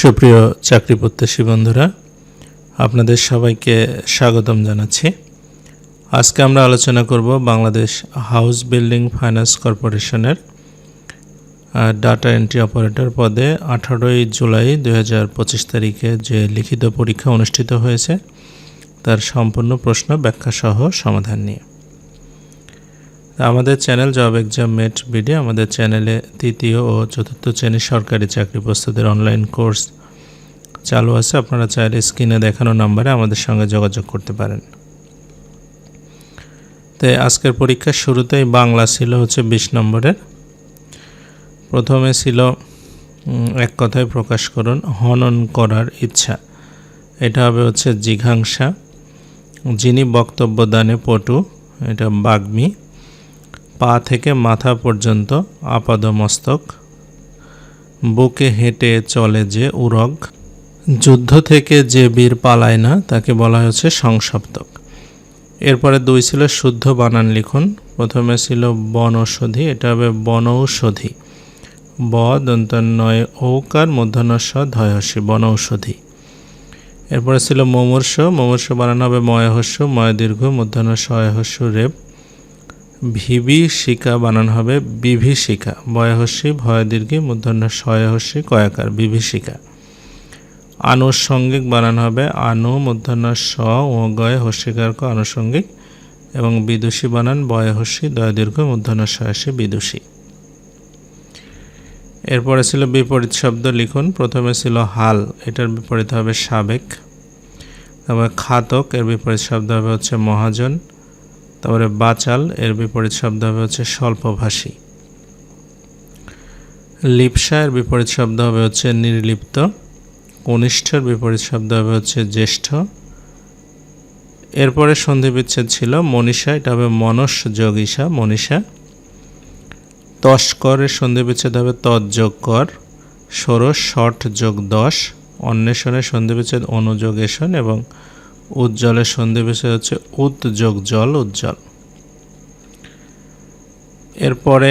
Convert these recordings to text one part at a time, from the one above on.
সুপ্রিয় চাকরি প্রত্যাশী বন্ধুরা, আপনাদের সবাইকে স্বাগতম জানাচ্ছি। আজকে আমরা আলোচনা করব বাংলাদেশ হাউস বিল্ডিং ফাইন্যান্স কর্পোরেশনের ডাটা এন্ট্রি অপারেটর পদে আঠারোই জুলাই দু হাজার পঁচিশ তারিখে যে লিখিত পরীক্ষা অনুষ্ঠিত হয়েছে, তার সম্পূর্ণ প্রশ্ন ব্যাখ্যা সহ সমাধান নিয়ে। আমাদের channel job exam mate BD, আমাদের চ্যানেলে তৃতীয় ও চতুর্থ শ্রেণির সরকারি চাকরি প্রস্তুতির অনলাইন কোর্স চালু আছে। আপনারা চাইলে স্ক্রিনে দেখানো নাম্বারে আমাদের সঙ্গে যোগাযোগ করতে পারেন। তো আজকের পরীক্ষার শুরুতেই বাংলা ছিল হচ্ছে বিশ নম্বরের। প্রথমে ছিল এক কথায় প্রকাশ করুন, হনন করার ইচ্ছা। এটা হবে হচ্ছে জিঘাংসা। যিনি বক্তব্য দানে পটু, এটা বাগ্মী। পা থেকে মাথা পর্যন্ত আপাদমস্তক। বুকে হেঁটে চলে যে উরগ। যুদ্ধ থেকে যে বীর পালায় না, তাকে বলা হচ্ছে সংসপ্তক। এরপরে দুই ছিল শুদ্ধ বানান লিখুন। প্রথমে ছিল বনৌষধি, এটা হবে বনৌষধি। ব দন্তন্নয় ঔকার, মধ্যাহ্নস্ব ধয়সী বনৌষধি। এরপরে ছিল মমূর্ষ। মমূর্ষ বানানো হবে ময়হস্য ময় দীর্ঘ মধ্যাহ্ন সয়হস্য রেপ। ভিবিশিকা বানান হবে, বিভীষিকা। বয়হস্যি ভয় দীর্ঘে মূর্ধন্য শয়হস্যি কয়াকার, বিভীষিকা। আনুষঙ্গিক বানান হবে, আনু, মূর্ধন্য স ও গয় হস্যিকার আনুষঙ্গিক। এবং বিদুষী বানান, বয়হস্যি দয় দীর্ঘ মূর্ধন্য শয়াসী বিদুষী। এরপরে ছিল বিপরীত শব্দ লিখুন। প্রথমে ছিল হাল, এটার বিপরীত হবে সাবেক। তারপরে খাতক, এর বিপরীত শব্দ হবে হচ্ছে মহাজন। তারপরে বাচাল, এর বিপরীত শব্দ হবে হচ্ছে স্বল্পভাষী। লিপসা, এর বিপরীত শব্দ হবে হচ্ছে নির্লিপ্ত। কনিষ্ঠের বিপরীত শব্দ হবে হচ্ছে জ্যেষ্ঠ। এরপরে সন্ধি বিচ্ছেদ ছিল মনীষা, এটা হবে মনস যোগীষা মনীষা। তস্করের সন্ধি বিচ্ছেদ হবে তৎযোগ কর ষোড়শ, ষট যোগ দশ। অন্বেষণের সন্ধি বিচ্ছেদ অনুযোগেশন এবং উজ্জ্বলের সন্ধি বিষয় হচ্ছে উদ্যোগ জল উজ্জ্বল। এরপরে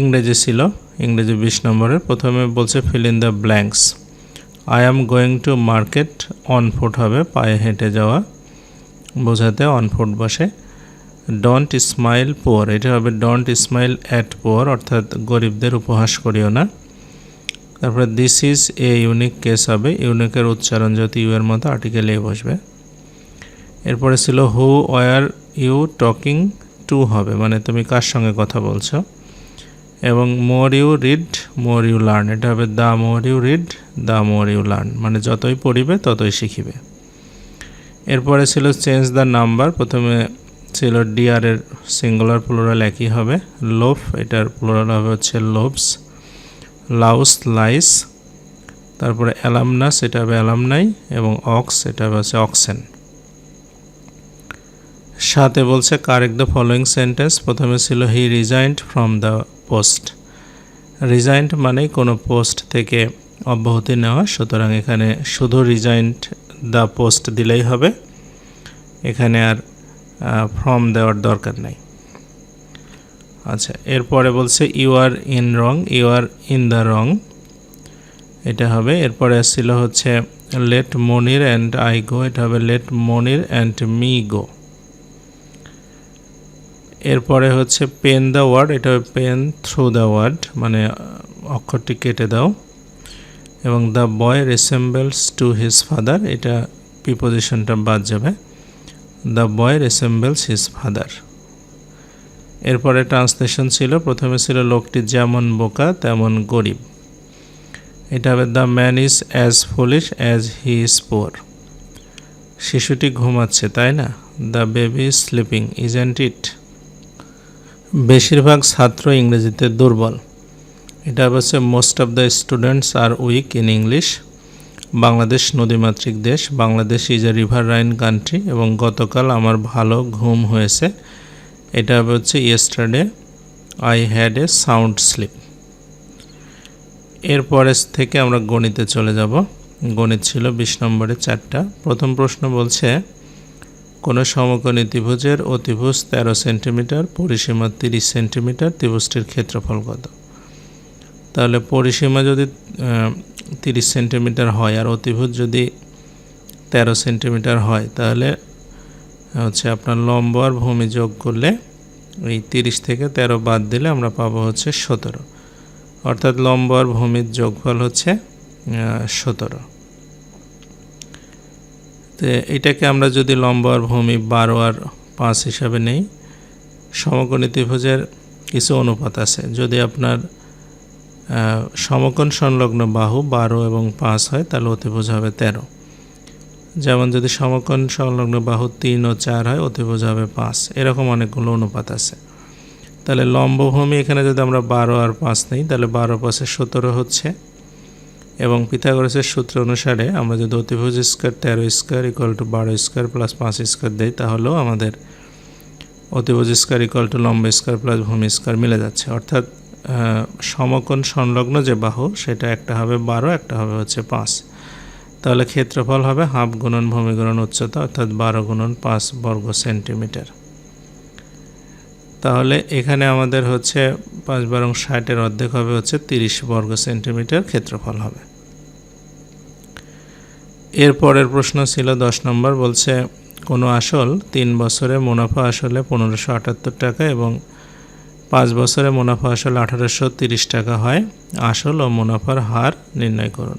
ইংরেজি ছিল, ইংরেজি বিশ নম্বরের। প্রথমে বলছে fill in the blanks I am going to market on foot হবে, পায়ে হেঁটে যাওয়া, বোঝাতে অন ফুট বসে। ডন্ট স্মাইল পোয়ার এটা হবে ডন্ট স্মাইল অ্যাট পোয়ার অর্থাৎ গরিবদের উপহাস করিও না। তারপরে this is a unique case হবে। ইউনিকের উচ্চারণ যদি ইউ এর মতো আর্টিকেল এ বসবে। এরপরে ছিল who, are, you, talking, to হবে মানে তুমি কার সঙ্গে কথা বলছো? এবং more you read, more you learn, এটা হবে the more you read the more you learn মানে যতই পড়িবে ততই শিখিবে। এরপরে ছিল চেঞ্জ দ্য নাম্বার, প্রথমে ছিল ডিয়ারের সিঙ্গুলার প্লোরাল একই হবে, লোফ, এটার প্লোরাল হবে হচ্ছে লোভস, লাউস, লাইস, তারপরে অ্যালামনাস, এটা হবে অ্যালামনাই, এবং অক্স, এটা হবে হচ্ছে অক্সেন। সাথে বলছে কারেক্ট দ্য ফলোয়িং সেন্টেন্স প্রথমে ছিল he resigned from the post resigned মানে কোনো পোস্ট থেকে অব্যাহতি নেওয়া, সুতরাং এখানে শুধু রিজাইন্ড দ্য পোস্ট দিলেই হবে। এখানে আর ফর্ম দেওয়ার দরকার নেই। আচ্ছা এরপরে বলছে you are in wrong you are in the wrong এটা হবে, এরপরে ছিল হচ্ছে let Monir and I go এটা হবে let Monir and me go এরপরে হচ্ছে পেন দ্য ওয়ার্ড এটা পেন থ্রু দ্য ওয়ার্ড মানে অক্ষরটি কেটে দাও। এবং the boy resembles to his father এটা প্রিপোজিশনটা বাদ যাবে। The boy resembles his father এরপরে ট্রান্সলেশন ছিল, প্রথমে ছিল লোকটি যেমন বোকা, তেমন গরিব। এটা হবে the man is as foolish as he is poor শিশুটি ঘুমাচ্ছে, তাই না? The baby is sleeping isn't it বেশিরভাগ ছাত্র ইংরেজিতে দুর্বল। এটা হচ্ছে most of the students are weak in English Bangladesh নদীমাতৃক দেশ। Bangladesh is a riverine country এবং গতকাল আমার ভালো ঘুম হয়েছে। এটা হচ্ছে yesterday I had a sound sleep এরপরে থেকে আমরা গণিতে চলে যাব। গণিত ছিল বিশ নম্বরে চারটা। প্রথম প্রশ্ন বলছে কোনো সমকোণী ত্রিভুজের অতিভুজ তেরো সেন্টিমিটার, পরিসীমা তিরিশ সেন্টিমিটার, ত্রিভুজটির ক্ষেত্রফল কত? তাহলে পরিসীমা যদি তিরিশ সেন্টিমিটার হয় আর অতিভুজ যদি তেরো সেন্টিমিটার হয়, তাহলে হচ্ছে আপনার লম্ব আর ভূমি যোগ করলে এই তিরিশ থেকে তেরো বাদ দিলে আমরা পাবো হচ্ছে সতেরো। অর্থাৎ লম্ব আর ভূমির যোগফল হচ্ছে সতেরো। তো এটাকে আমরা যদি লম্ব আর ভূমি বারো আর পাঁচ হিসাবে নেই, সমকোণী ত্রিভুজের কিছু অনুপাত আছে। যদি আপনার সমকোণ সংলগ্ন বাহু বারো এবং পাঁচ হয়, তাহলে অতিভুজ হবে তেরো। যেমন যদি সমকোণ সংলগ্ন বাহু তিন ও চার হয়, অতিভুজ হবে পাঁচ। এরকম অনেকগুলো অনুপাত আছে। তাহলে লম্বভূমি এখানে যদি আমরা বারো আর পাঁচ নিই, তাহলে বারো পাঁচে সতেরো হচ্ছে। এবং পিথাগোরাসের সূত্র অনুসারে আমরা যদি অতিভুজ স্কোয়ার তেরো স্কোয়ার ইকুয়াল টু বারো স্কোয়ার প্লাস পাঁচ স্কোয়ার দিই, তাহলেও আমাদের অতিভুজ স্কোয়ার ইকুয়াল টু লম্ব স্কোয়ার প্লাস ভূমি স্কোয়ার মিলে যাচ্ছে। অর্থাৎ সমকোণ সংলগ্ন যে বাহু, সেটা একটা হবে বারো, একটা হবে হচ্ছে পাঁচ। তাহলে ক্ষেত্রফল হবে হাফ গুণন ভূমি গুণন উচ্চতা, অর্থাৎ বারো গুণন পাঁচ বর্গ সেন্টিমিটার। তাহলে এখানে আমাদের হচ্ছে পাঁচ বারং ষাটের অর্ধেক হবে হচ্ছে তিরিশ বর্গ সেন্টিমিটার ক্ষেত্রফল হবে। এর পরের প্রশ্ন ছিল দশ নম্বর, বলছে, কোনো আসল তিন বছরে মুনাফা আসলে পনেরোশো আটাত্তর টাকা এবং পাঁচ বছরে মুনাফা আসলে আঠারোশো তিরিশ টাকা হয়। আসল ও মুনাফার হার নির্ণয় করুন।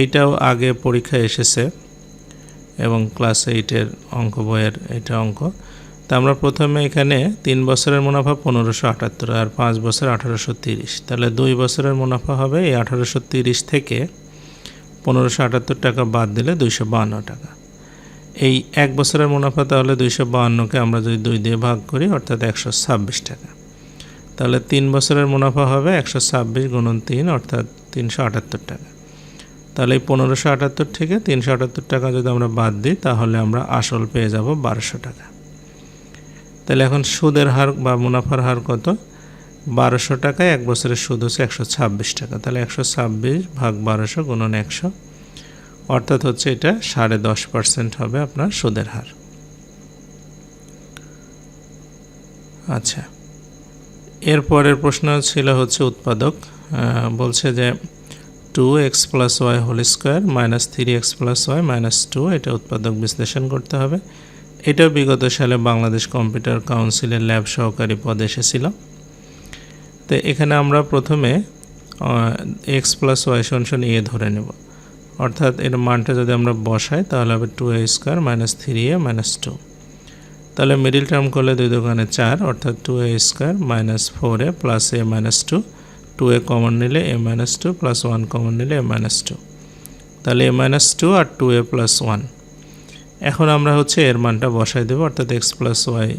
এইটাও আগে পরীক্ষায় এসেছে এবং ক্লাস এইটের অঙ্ক, বইয়ের এটা অঙ্ক। তা আমরা প্রথমে এখানে তিন বছরের মুনাফা পনেরোশো আটাত্তর আর পাঁচ বছর আঠারোশো তিরিশ। তাহলে দুই বছরের মুনাফা হবে এই আঠারোশো তিরিশ থেকে পনেরোশো আটাত্তর টাকা বাদ দিলে দুইশো বাহান্ন টাকা। এই এক বছরের মুনাফা তাহলে দুইশো বাহান্নকে আমরা যদি দুই দিয়ে ভাগ করি, অর্থাৎ একশো ছাব্বিশ টাকা। তাহলে তিন বছরের মুনাফা হবে একশো ছাব্বিশ গুণন তিন, অর্থাৎ তিনশো আটাত্তর টাকা। তাহলে এই পনেরোশো আটাত্তর থেকে তিনশো আটাত্তর টাকা যদি আমরা বাদ দিই, তাহলে আমরা আসল পেয়ে যাব বারোশো টাকা। তাহলে এখন সুদের হার বা মুনাফার হার কত? বারোশো টাকায় এক বছরের সুদ হচ্ছে একশো ছাব্বিশ টাকা। তাহলে একশো ছাব্বিশ ভাগ বারোশো গুণন একশো, অর্থাৎ হচ্ছে এটা সাড়ে দশ পার্সেন্ট হবে আপনার সুদের হার। আচ্ছা এরপরের প্রশ্ন ছিল হচ্ছে উৎপাদক বলছে যে two x plus y whole square minus three x plus y minus two এটা উৎপাদক বিশ্লেষণ করতে হবে। এটাও বিগত সালে বাংলাদেশ কম্পিউটার কাউন্সিলের ল্যাব সহকারী পদ এসেছিল। তো এখানে আমরা প্রথমে এক্স প্লাস ওয়াই সনসন এ ধরে নেব। অর্থাৎ এর মানটা যদি আমরা বসাই, তাহলে হবে two a square minus three a minus two তাহলে মিডিল টার্ম করলে দুই দোকানে চার, অর্থাৎ two a square minus four a plus a minus two two a common নিলে a minus two plus one common নিলে এ মাইনাস টু তাহলে a minus two আর টু এ প্লাস ওয়ান এখন আমরা হচ্ছে এর মানটা বসাই দেবো, অর্থাৎ x plus y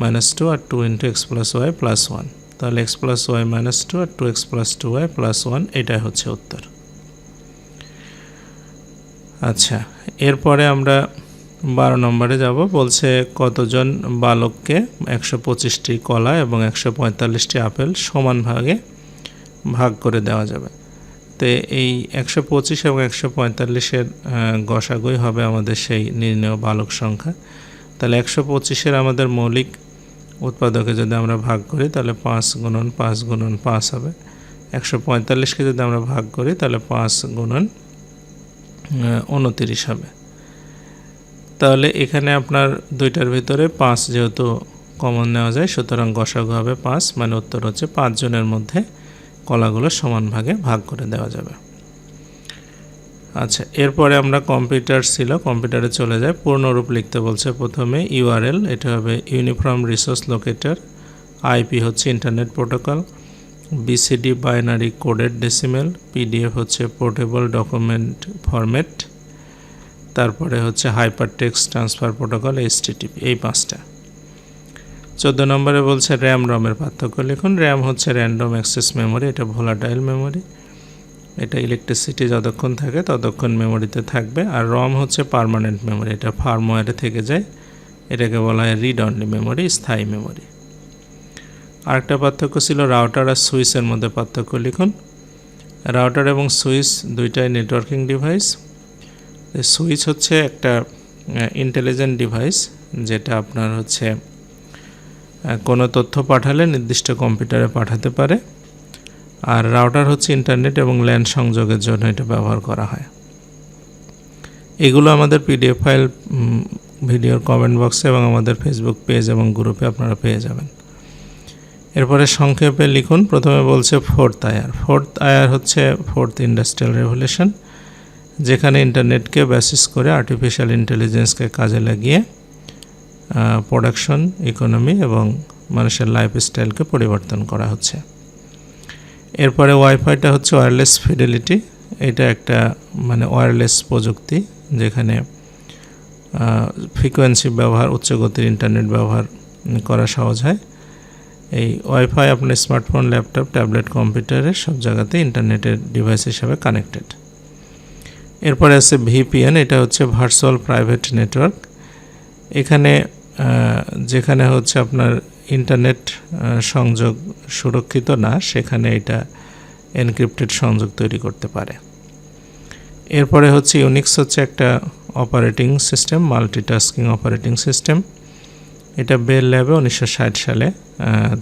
minus two আর two into x plus y plus one তাহলে x plus y minus two আর two x plus two y plus one এটাই হচ্ছে উত্তর। আচ্ছা এরপরে আমরা বারো নম্বরে যাব। বলছে কতজন বালককে একশো পঁচিশটি কলা এবং একশো পঁয়তাল্লিশটি আপেল সমান ভাগে ভাগ করে দেওয়া যাবে? তো এই একশো পঁচিশ এবং একশো পঁয়তাল্লিশের গসাগুই হবে আমাদের সেই নির্ণয় বালক সংখ্যা। তাহলে একশো পঁচিশের আমাদের মৌলিক উৎপাদকে যদি আমরা ভাগ করি, তাহলে পাঁচ গুণন পাঁচ গুণন পাঁচ হবে। একশো পঁয়তাল্লিশকে যদি আমরা ভাগ করি, তাহলে পাঁচ গুণন উনতিরিশ হবে। তাহলে এখানে আপনার দুইটার ভিতরে পাঁচ যেহেতু কমন নেওয়া যায়, সুতরাং গসাগু হবে পাঁচ মানে উত্তর হচ্ছে পাঁচজনের মধ্যে কলাগুলো সমান ভাগে ভাগ করে দেওয়া যাবে। আচ্ছা এরপরে আমরা কম্পিউটার ছিল কম্পিউটারে চলে যায় পূর্ণরূপ লিখতে বলছে প্রথমে ইউআরএল এটা হবে ইউনিফর্ম রিসোর্স লোকেটার আইপি হচ্ছে internet protocol BCD binary coded decimal PDF হচ্ছে পোর্টেবল ডকুমেন্ট ফরম্যাট তারপরে হচ্ছে hypertext transfer protocol HTTP এই পাঁচটা। চোদ্দ নম্বরে বলছে র্যাম রমের পার্থক্য লিখুন। র্যাম হচ্ছে র্যান্ডম অ্যাক্সেস মেমোরি এটা ভোলাটাইল মেমোরি এটা ইলেকট্রিসিটি যতক্ষণ থাকে ততক্ষণ মেমোরিতে থাকবে। আর রম হচ্ছে পারমানেন্ট মেমোরি এটা ফার্মওয়্যারে থেকে যায়। এটাকে বলা হয় রিড অনলি মেমোরি স্থায়ী মেমোরি আরেকটা পার্থক্য ছিল রাউটার আর সুইচের মধ্যে পার্থক্য লিখুন। রাউটার এবং সুইচ দুইটাই নেটওয়ার্কিং ডিভাইস সুইচ হচ্ছে একটা ইন্টেলিজেন্ট ডিভাইস যেটা আপনার হচ্ছে কোনো তথ্য পাঠালে নির্দিষ্ট কম্পিউটারে পাঠাতে পারে। আর রাউটার হচ্ছে ইন্টারনেট এবং ল্যান্ড সংযোগের জন্য এটা ব্যবহার করা হয়। এগুলো আমাদের পিডিএফ ফাইল ভিডিওর কমেন্ট বক্সে এবং আমাদের ফেসবুক পেজ এবং গ্রুপে আপনারা পেয়ে যাবেন। এরপরে সংক্ষেপে লিখুন। প্রথমে বলছে ফোর্থ আয়ার। ফোর্থ আয়ার হচ্ছে ফোর্থ ইন্ডাস্ট্রিয়াল রেভলিউশন, যেখানে ইন্টারনেটকে বেসিস করে আর্টিফিশিয়াল ইন্টেলিজেন্সকে কাজে লাগিয়ে প্রোডাকশন, ইকোনমি এবং মানুষের লাইফস্টাইলকে পরিবর্তন করা হচ্ছে। এরপরে ওয়াইফাইটা হচ্ছে ওয়্যারলেস ফিডেলিটি। এটা একটা মানে ওয়্যারলেস প্রযুক্তি যেখানে ফ্রিকোয়েন্সি ব্যবহার উচ্চ গতির ইন্টারনেট ব্যবহার করা সহজ হয়। এই ওয়াইফাই আপনার স্মার্টফোন, ল্যাপটপ, ট্যাবলেট, কম্পিউটারে সব জায়গাতে ইন্টারনেটের ডিভাইস হিসাবে কানেক্টেড। এরপরে আছে ভিপিএন, এটা হচ্ছে ভার্চুয়াল প্রাইভেট নেটওয়ার্ক। এখানে যেখানে হচ্ছে আপনার ইন্টারনেট সংযোগ সুরক্ষিত না, সেখানে এটা এনক্রিপ্টেড সংযোগ তৈরি করতে পারে। এরপরে হচ্ছে ইউনিক্স হচ্ছে একটা operating system multitasking operating system এটা বেল ল্যাবে উনিশশো ষাট সালে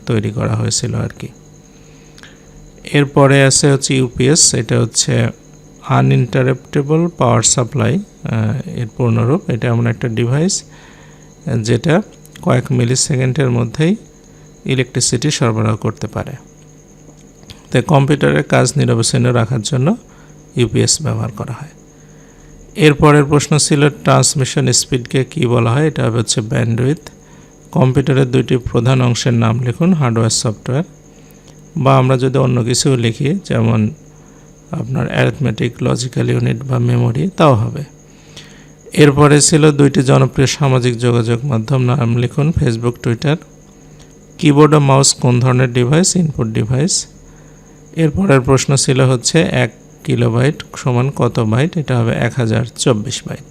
তৈরি করা হয়েছিল আর কি। এরপরে আছে হচ্ছে ইউপিএস এটা হচ্ছে আনইন্টারাপ্টেবল পাওয়ার সাপ্লাই এর পূর্ণরূপ। এটা এমন একটা ডিভাইস যেটা কয়েক মিলি সেকেন্ডের মধ্যেই ইলেকট্রিসিটি সরবরাহ করতে পারে। তাই কম্পিউটারের কাজ নিরবচ্ছিন্ন রাখার জন্য ইউপিএস ব্যবহার করা হয়। এরপরের প্রশ্ন ছিল ট্রান্সমিশন স্পিডকে কি বলা হয়? এটা হচ্ছে ব্যান্ডউইথ কম্পিউটারের দুইটি প্রধান অংশের নাম লিখুন হার্ডওয়্যার সফটওয়্যার বা আমরা যদি অন্য কিছু লিখি, যেমন আপনার অ্যারিথমেটিক লজিক্যাল ইউনিট বা মেমোরি তাও হবে। এরপরে ছিল দুইটি জনপ্রিয় সামাজিক যোগাযোগ মাধ্যম, নাম লিখুন ফেসবুক টুইটার কিবোর্ড ও মাউস কোন ধরনের ডিভাইস ইনপুট ডিভাইস এরপরের প্রশ্ন ছিল হচ্ছে এক কিলোবাইট সমান কত বাইট এটা হবে এক হাজার চব্বিশ বাইট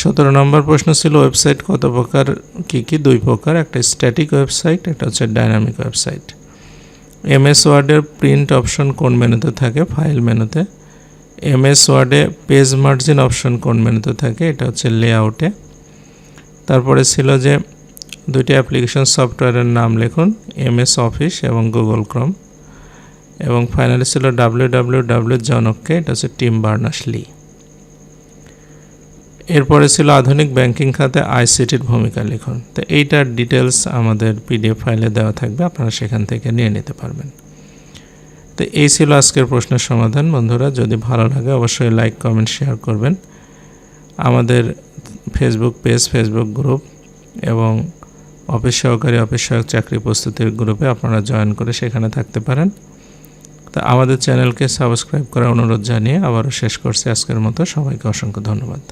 সতেরো নম্বর প্রশ্ন ছিল ওয়েবসাইট কত প্রকার, কী কী? দুই প্রকার, একটা স্ট্যাটিক ওয়েবসাইট একটা হচ্ছে ডাইনামিক ওয়েবসাইট এমএস ওয়ার্ডের প্রিন্ট অপশন কোন মেনুতে থাকে? ফাইল মেনুতে এমএস ওয়ার্ডে পেজ মার্জিন অপশন কোন মেনুতে থাকে, এটা হচ্ছে লেআউটে তারপরে ছিল যে দুইটি অ্যাপ্লিকেশন সফটওয়্যারের নাম লিখুন এমএস অফিস এবং গুগল ক্রম এবং ফাইনালি ছিল ডাব্লিউ ডাব্লিউ ডাব্লিউ জনককে এটা হচ্ছে টিম বার্নাস লি এরপরে ছিল আধুনিক ব্যাংকিং খাতে আইসিটির ভূমিকা লিখুন। তো এইটার ডিটেলস আমাদের পিডিএফ ফাইলে দেওয়া থাকবে, আপনারা সেখান থেকে নিয়ে নিতে পারবেন। তো এই ছিল আজকের প্রশ্নের সমাধান। বন্ধুরা, যদি ভালো লাগে অবশ্যই লাইক কমেন্ট শেয়ার করবেন। আমাদের ফেসবুক পেজ ফেসবুক গ্রুপ এবং অফিস সহকারী, অফিস সহায়ক চাকরি প্রস্তুতির গ্রুপে আপনারা জয়েন করে সেখানে থাকতে পারেন। তা আমাদের চ্যানেলকে সাবস্ক্রাইব করার অনুরোধ জানিয়ে আবারও শেষ করছি। আজকের মতো সবাইকে অসংখ্য ধন্যবাদ।